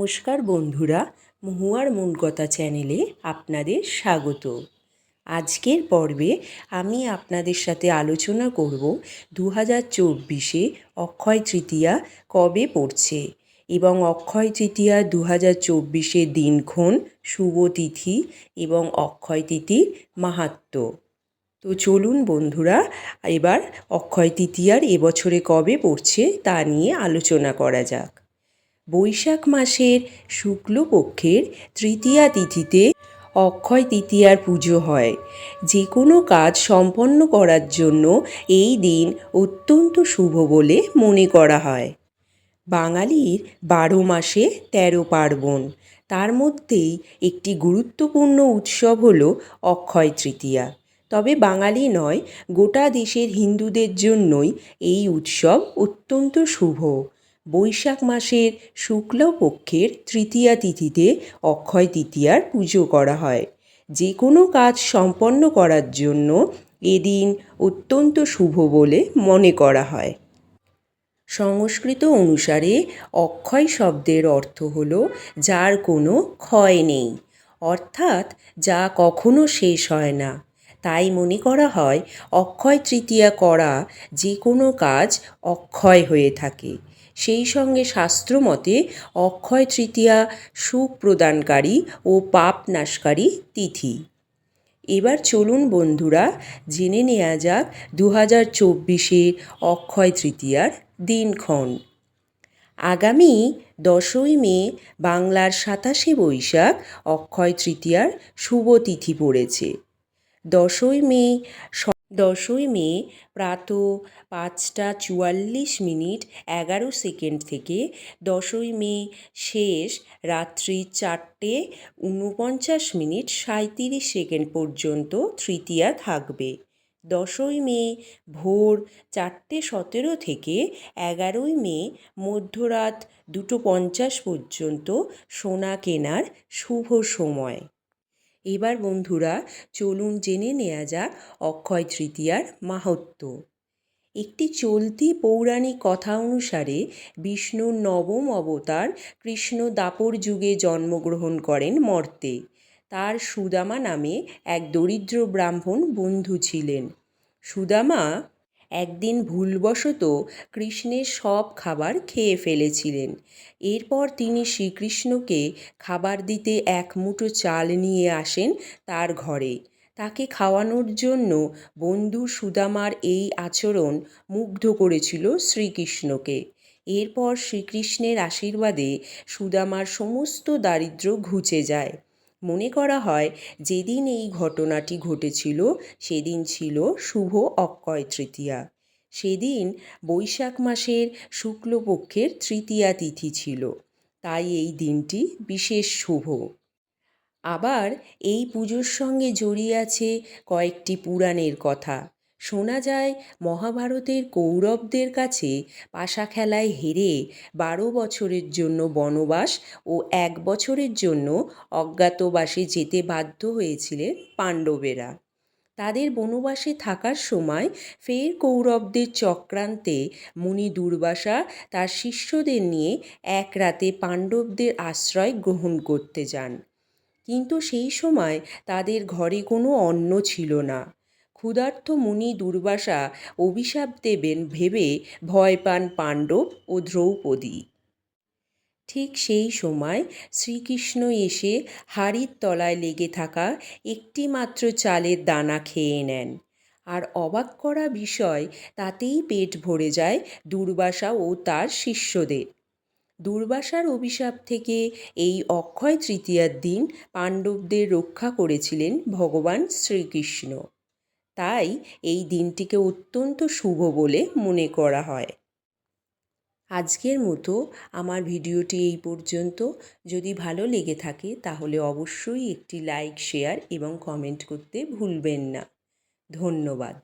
নমস্কার বন্ধুরা, মহুয়ার মূল কথা চ্যানেলে আপনাদের স্বাগত। আজকের পর্বে আমি আপনাদের সাথে আলোচনা করব দু হাজার চব্বিশে অক্ষয় তৃতীয়া কবে পড়ছে এবং অক্ষয় তৃতীয়া দু হাজার চব্বিশের দিনক্ষণ, শুভ তিথি এবং অক্ষয় তিথির মাহাত্ম্য তো চলুন বন্ধুরা, এবার অক্ষয় তৃতীয়ার এবছরে কবে পড়ছে তা নিয়ে আলোচনা করা যাক। বৈশাখ মাসের শুক্লপক্ষের তৃতীয়া তিথিতে অক্ষয় তৃতীয়ার পুজো হয়। যে কোনো কাজ সম্পন্ন করার জন্য এই দিন অত্যন্ত শুভ বলে মনে করা হয়। বাঙালির বারো মাসে তেরো পার্বণ। তার মধ্যেই একটি গুরুত্বপূর্ণ উৎসব হল অক্ষয় তৃতীয়া। তবে বাঙালি নয়, গোটা দেশের হিন্দুদের জন্যই এই উৎসব অত্যন্ত শুভ। বৈশাখ মাসের শুক্লপক্ষের তৃতীয়া তিথিতে অক্ষয় তৃতীয়ার পুজো করা হয়। যে কোনো কাজ সম্পন্ন করার জন্য এদিন অত্যন্ত শুভ বলে মনে করা হয়। সংস্কৃত অনুসারে অক্ষয় শব্দের অর্থ হল যার কোনো ক্ষয় নেই, অর্থাৎ যা কখনো শেষ হয় না। তাই মনে করা হয়, অক্ষয় তৃতীয়া করা যে কোনো কাজ অক্ষয় হয়ে থাকে। সেই সঙ্গে শাস্ত্রমতে অক্ষয় তৃতীয়া সুখ প্রদানকারী ও পাপ নাশকারী তিথি। এবার চলুন বন্ধুরা, জেনে নেওয়া যাক দু হাজার চব্বিশের অক্ষয় তৃতীয়ার দিনক্ষণ। আগামী দশই মে বাংলার সাতাশে বৈশাখ অক্ষয় তৃতীয়ার শুভ তিথি পড়েছে। দশই মে দশই মে প্রাত পাঁচটা চুয়াল্লিশ মিনিট এগারো সেকেন্ড থেকে দশই মে শেষ রাত্রি চারটে ঊনপঞ্চাশ মিনিট সাঁইত্রিশ সেকেন্ড পর্যন্ত তৃতীয়া থাকবে। দশই মে ভোর চারটে সতেরো থেকে এগারোই মে মধ্যরাত দুটো পঞ্চাশ পর্যন্ত সোনা কেনার শুভ সময়। এবার বন্ধুরা, চলুন জেনে নেওয়া যাক অক্ষয় তৃতীয়ার মাহাত্ম্য। একটি চলতি পৌরাণিক কথা অনুসারে বিষ্ণুর নবম অবতার কৃষ্ণ দাপর যুগে জন্মগ্রহণ করেন মর্তে। তার সুদামা নামে এক দরিদ্র ব্রাহ্মণ বন্ধু ছিলেন। সুদামা একদিন ভুলবশত কৃষ্ণের সব খাবার খেয়ে ফেলেছিলেন। এরপর তিনি শ্রীকৃষ্ণকে খাবার দিতে এক মুঠো চাল নিয়ে আসেন তার ঘরে। তাকে খাওয়ানোর জন্য বন্ধু সুদামার এই আচরণ মুগ্ধ করেছিল শ্রীকৃষ্ণকে। এরপর শ্রীকৃষ্ণের আশীর্বাদে সুদামার সমস্ত দারিদ্র ঘুচে যায়। মনে করা হয় যেদিন এই ঘটনাটি ঘটেছিল, সেদিন ছিল শুভ অক্ষয় তৃতীয়া। সেদিন বৈশাখ মাসের শুক্লপক্ষের তৃতীয়া তিথি ছিল। তাই এই দিনটি বিশেষ শুভ। আবার এই পুজোর সঙ্গে জড়িয়ে আছে কয়েকটি পুরাণের কথা। শোনা যায়, মহাভারতের কৌরবদের কাছে পাশা খেলায় হেরে বারো বছরের জন্য বনবাস ও এক বছরের জন্য অজ্ঞাতবাসে যেতে বাধ্য হয়েছিলেন পাণ্ডবেরা। তাদের বনবাসে থাকার সময় ফের কৌরবদের চক্রান্তে মুনি দুর্বাসা তার শিষ্যদের নিয়ে এক রাতে পাণ্ডবদের আশ্রয় গ্রহণ করতে যান। কিন্তু সেই সময় তাদের ঘরে কোনো অন্ন ছিল না। ক্ষুধার্ত মুনি দুর্বাসা অভিশাপ দেবেন ভেবে ভয় পান পাণ্ডব ও দ্রৌপদী। ঠিক সেই সময় শ্রীকৃষ্ণ এসে হাড়ির তলায় লেগে থাকা একটি মাত্র চালের দানা খেয়ে নেন। আর অবাক করা বিষয়, তাতেই পেট ভরে যায় দুর্বাসা ও তার শিষ্যদের। দুর্বাসার অভিশাপ থেকে এই অক্ষয় তৃতীয়ার দিন পাণ্ডবদের রক্ষা করেছিলেন ভগবান শ্রীকৃষ্ণ। তাই এই দিনটিকে অত্যন্ত শুভ বলে মনে করা হয়। আজকের মতো আমার ভিডিওটি এই পর্যন্ত। যদি ভালো লেগে থাকে তাহলে অবশ্যই একটি লাইক, শেয়ার এবং কমেন্ট করতে ভুলবেন না। ধন্যবাদ।